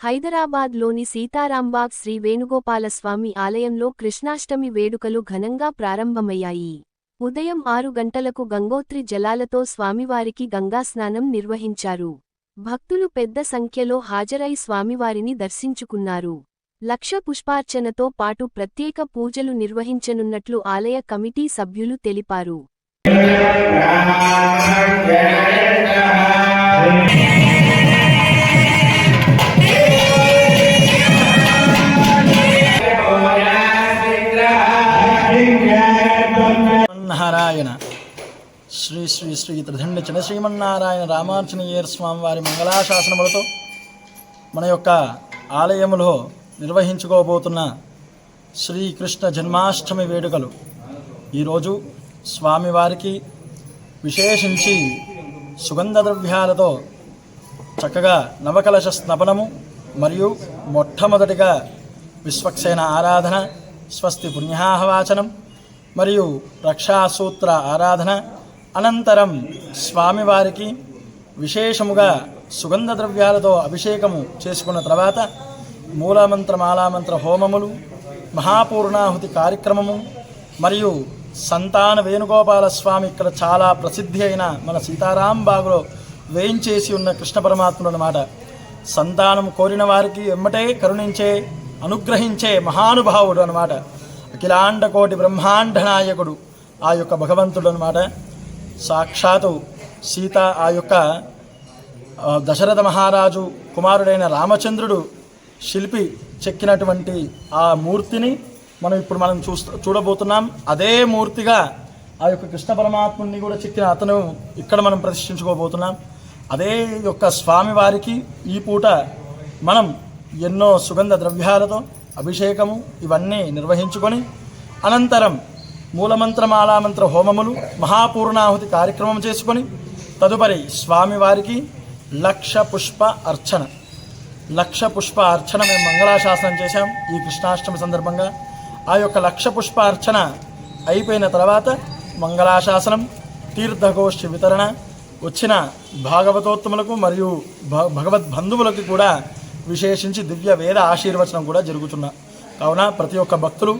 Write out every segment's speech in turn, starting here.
హైదరాబాద్లోని సీతారాంబాగ్ శ్రీ వేణుగోపాలస్వామి ఆలయంలో కృష్ణాష్టమి వేడుకలు ఘనంగా ప్రారంభమయ్యాయి. ఉదయం ఆరు గంటలకు గంగోత్రి జలాలతో స్వామివారికి గంగాస్నానం నిర్వహించారు. భక్తులు పెద్ద సంఖ్యలో హాజరై స్వామివారిని దర్శించుకున్నారు. లక్ష పుష్పార్చనతో పాటు ప్రత్యేక పూజలు నిర్వహించనున్నట్లు ఆలయ కమిటీ సభ్యులు తెలిపారు. నారాయణ శ్రీ శ్రీ శ్రీ త్రిదండ చిన్న శ్రీమన్నారాయణ రామార్చనీయర్ స్వామి వారి మంగళాశాసనములతో మన యొక్క ఆలయములో నిర్వహించుకోబోతున్న శ్రీకృష్ణ జన్మాష్టమి వేడుకలు ఈరోజు స్వామివారికి విశేషించి సుగంధ ద్రవ్యాలతో చక్కగా నవకలశ స్నపనము మరియు మొట్టమొదటిగా విశ్వక్సేన ఆరాధన స్వస్తి పుణ్యాహవాచనం మరియు రక్షాసూత్ర ఆరాధన అనంతరం స్వామివారికి విశేషముగా సుగంధ ద్రవ్యాలతో అభిషేకము చేసుకున్న తర్వాత మూలమంత్ర మాలామంత్ర హోమములు మహాపూర్ణాహుతి కార్యక్రమము మరియు సంతాన వేణుగోపాల స్వామి ఇక్కడ చాలా ప్రసిద్ధి అయిన మన సీతారాం బాగులో వేయించేసి ఉన్న కృష్ణ పరమాత్ముడు అన్నమాట. సంతానం కోరిన వారికి ఎమ్మటే కరుణించే అనుగ్రహించే మహానుభావుడు అన్నమాట. అఖిలాండ కోటి బ్రహ్మాండ నాయకుడు ఆ యొక్క భగవంతుడు అనమాట సాక్షాత్తు సీత ఆ యొక్క దశరథ మహారాజు కుమారుడైన రామచంద్రుడు శిల్పి చెక్కినటువంటి ఆ మూర్తిని మనం ఇప్పుడు మనం చూస్తూ చూడబోతున్నాం. అదే మూర్తిగా ఆ యొక్క కృష్ణ పరమాత్ముని కూడా చెక్కిన అతను ఇక్కడ మనం ప్రతిష్ఠించుకోబోతున్నాం. అదే యొక్క స్వామివారికి ఈ పూట మనం ఎన్నో సుగంధ ద్రవ్యాలతో అభిషేకము ఇవన్నీ నిర్వహించుకొని అనంతరం మూలమంత్ర మాలామంత్ర హోమములు మహాపూర్ణాహుతి కార్యక్రమం చేసుకొని తదుపరి స్వామివారికి లక్ష పుష్ప అర్చన. లక్ష పుష్ప అర్చన మేము మంగళాశాసనం చేశాం ఈ కృష్ణాష్టమి సందర్భంగా. ఆ యొక్క లక్ష పుష్ప అర్చన అయిపోయిన తర్వాత మంగళాశాసనం తీర్థగోష్ఠి వితరణ వచ్చిన భాగవతోత్తములకు మరియు భ- భగవద్ బంధువులకు కూడా విశేషించి దివ్య వేద ఆశీర్వచనం కూడా జరుగుతున్న. కావున ప్రతి ఒక్క భక్తులు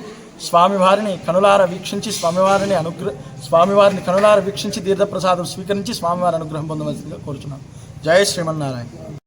స్వామివారిని కనులార వీక్షించి స్వామివారిని అనుగ్రహ స్వామివారిని కనులార వీక్షించి తీర్థప్రసాదం స్వీకరించి స్వామివారి అనుగ్రహం పొందవలసిందిగా కోరుచున్నాను జయ శ్రీమన్నారాయణ.